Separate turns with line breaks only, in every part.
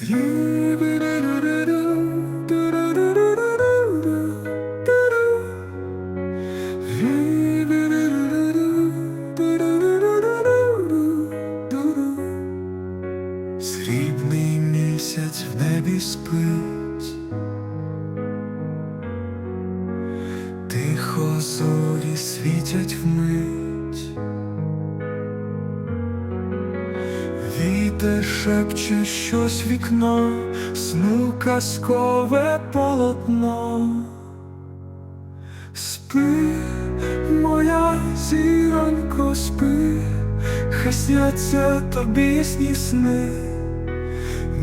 Срібний місяць в небі спить, тихо зорі світять вмить, шепче щось вікно, сну казкове полотно. Спи, моя зіронько, спи, хай сняться тобі ясні сни.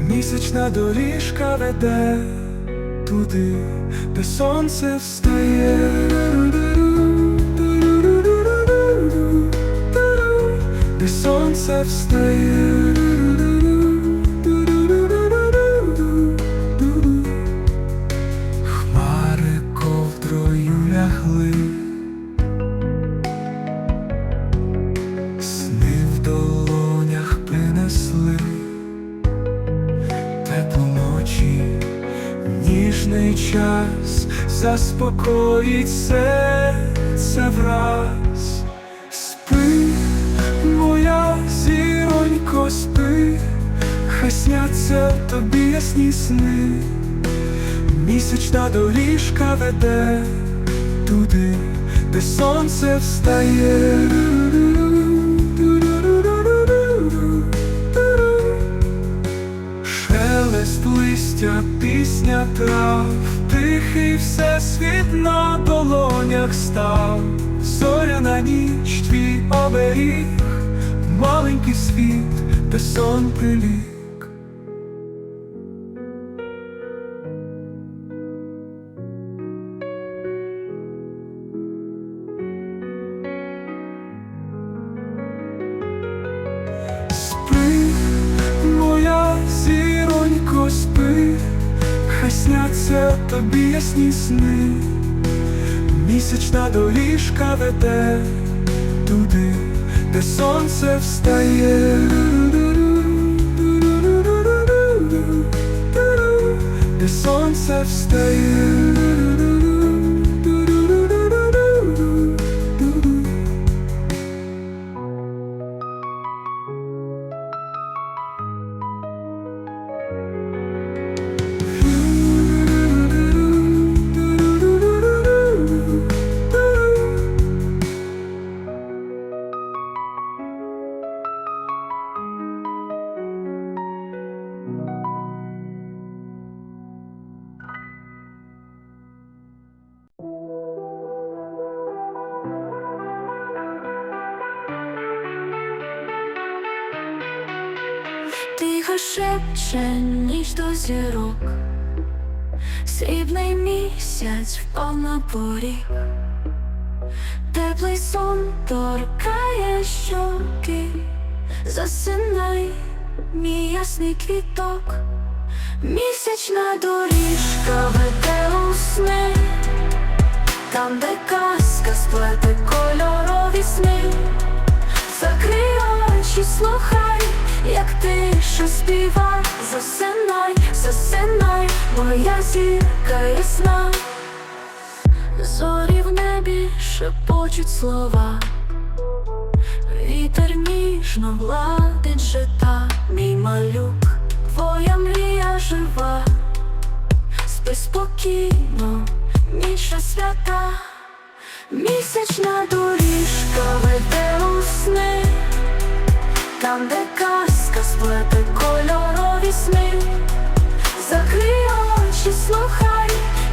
Місячна доріжка веде туди, де сонце встає. Де сонце встає. Заспокоїть серце враз. Спи, моя зіронько, спи, хай сняться тобі ясні сни. Місячна доріжка веде туди, де сонце встає. Долонях став, зоряна ніч, твій оберіг, маленький світ, де сон приліг. Спи, хай сняться тобі ясні сни, місячна доріжка веде туди, де сонце встає, де сонце встає.
Шепче ніч до зірок, срібний місяць впав на теплий сон торкає щоки, засинай, мій ясний квіток, місячна доріжка веде у сни, там, де казка сплете кольорові сни. Закрий очі, слухай, як тиша співа, засинай, засинай, моя зірка ясна, зорі в небі шепочуть слова, вітер ніжно гладить жита, мій малюк, твоя мрія жива, спи спокійно, ніч свята. Місячна доріжка веде у там, де казка сплете кольорові сни, закрий очі, слухай,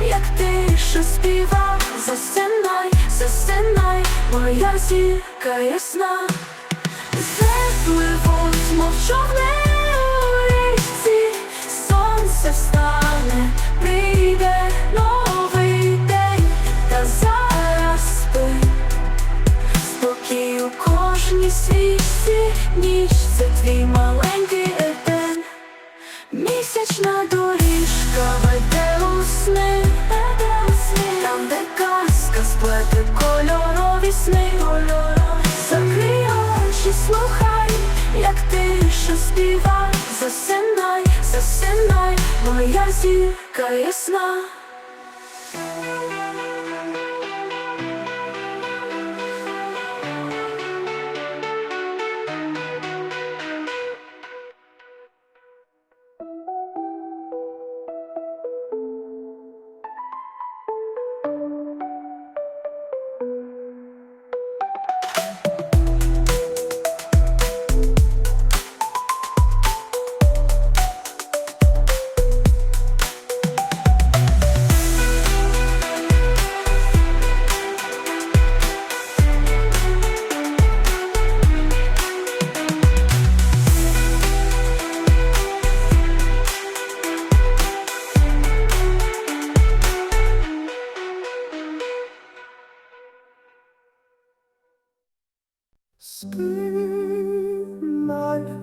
як тише співа, Застинай, застинай, моя зірка ясна, Зепливуть, мов човни співай, засинай, засинай, моя зірка ясна.
Маля,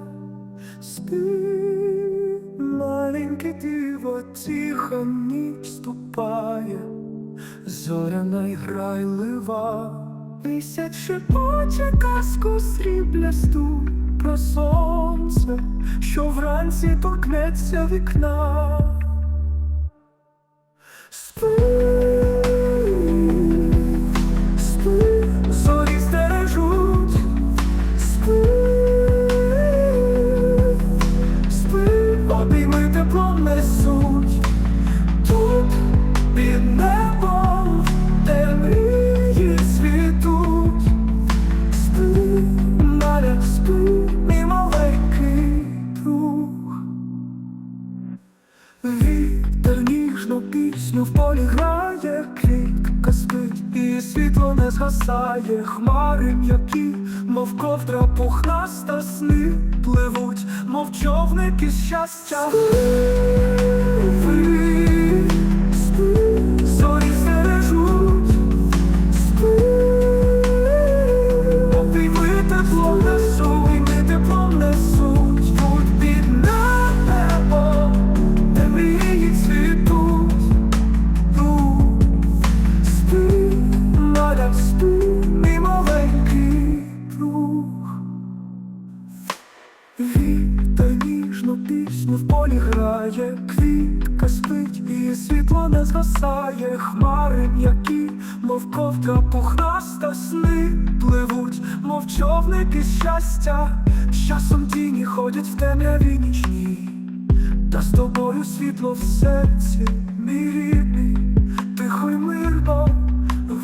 спи, маленьке диво, тиха ніч ступає, зоряна й грайлива, місяць шепоче казку сріблясту про сонце, що вранці торкнеться вікна. Спи, пухнаста сни пливуть, мов човники щастя. Обійми тепло несуть, ми тепло несуть, тут пісню в полі грає, квітка спить, і світло не згасає, хмари м'які, мов ковдра пухнаста сни пливуть, мов човники щастя, з часом тіні ходять в темряві нічні, та з тобою світло в серці, мій рідний, тихо й мирно,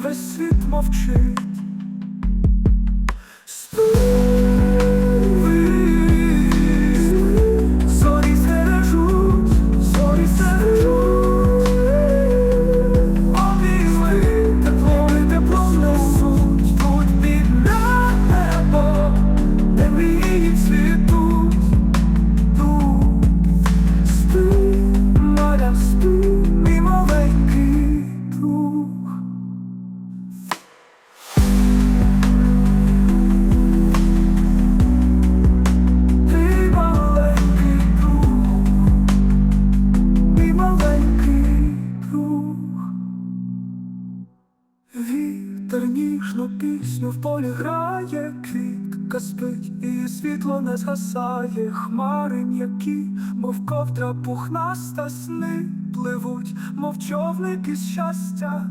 весь світ мовчить. Зорі вітер ніжну пісню в полі грає, квітка спить, і світло не згасає, хмари м'які, мов ковдра пухнаста сни пливуть, мов човники щастя,